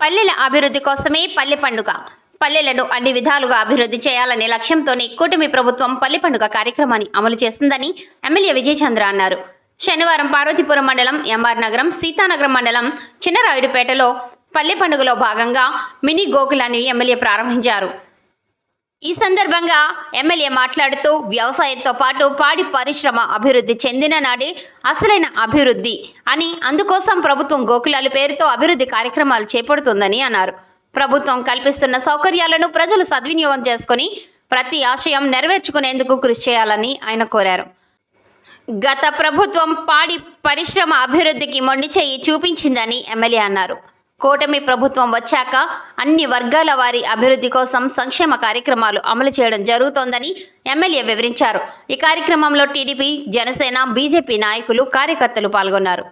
పల్లెల అభివృద్ధి కోసమే పల్లె పండుగ. పల్లెలను అన్ని విధాలుగా అభివృద్ధి చేయాలనే లక్ష్యంతోనే కూటమి ప్రభుత్వం పల్లె పండుగ కార్యక్రమాన్ని అమలు చేస్తుందని ఎమ్మెల్యే విజయచంద్ర అన్నారు. శనివారం పార్వతీపురం మండలం ఎంఆర్ నగరం సీతానగరం మండలం చిన్నరాయుడుపేటలో పల్లె పండుగలో భాగంగా మినీ గోకులాన్ని ఎమ్మెల్యే ప్రారంభించారు. ఈ సందర్భంగా ఎమ్మెల్యే మాట్లాడుతూ వ్యవసాయంతో పాటు పాడి పరిశ్రమ అభివృద్ధి చెందిన నాడే అసలైన అభివృద్ధి అని అందుకోసం ప్రభుత్వం గోకులాల పేరుతో అభివృద్ధి కార్యక్రమాలు చేపడుతుందని అన్నారు. ప్రభుత్వం కల్పిస్తున్న సౌకర్యాలను ప్రజలు సద్వినియోగం చేసుకుని ప్రతి ఆశయం నెరవేర్చుకునేందుకు కృషి చేయాలని ఆయన కోరారు. గత ప్రభుత్వం పాడి పరిశ్రమ అభివృద్ధికి మొండి చూపించిందని ఎమ్మెల్యే అన్నారు. కూటమి ప్రభుత్వం వచ్చాక అన్ని వర్గాల వారి అభివృద్ధి కోసం సంక్షేమ కార్యక్రమాలు అమలు చేయడం జరుగుతోందని ఎమ్మెల్యే వివరించారు. ఈ కార్యక్రమంలో టీడీపీ జనసేన బీజేపీ నాయకులు కార్యకర్తలు పాల్గొన్నారు.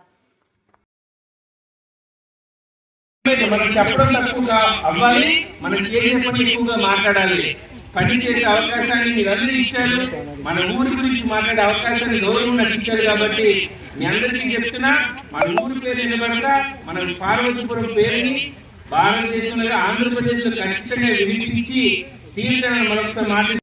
మనం చెప్పడం తక్కువగా అవ్వాలి మనం చేసే పని ఎక్కువగా మాట్లాడాలి. పని చేసే అవకాశాన్ని మీరందరూ ఇచ్చారు. మన ఊరి గురించి మాట్లాడే అవకాశాన్ని గౌరవం నాకు ఇచ్చారు కాబట్టి మీ అందరికీ చెప్తున్నా మన ఊరి పేరు నిలబడక మన పార్వతీపురం పేరుని భారతదేశంలో ఆంధ్రప్రదేశ్లో ఖచ్చితంగా వినిపించి తీర్థాన్ని మరొకసారి మాట్లాడి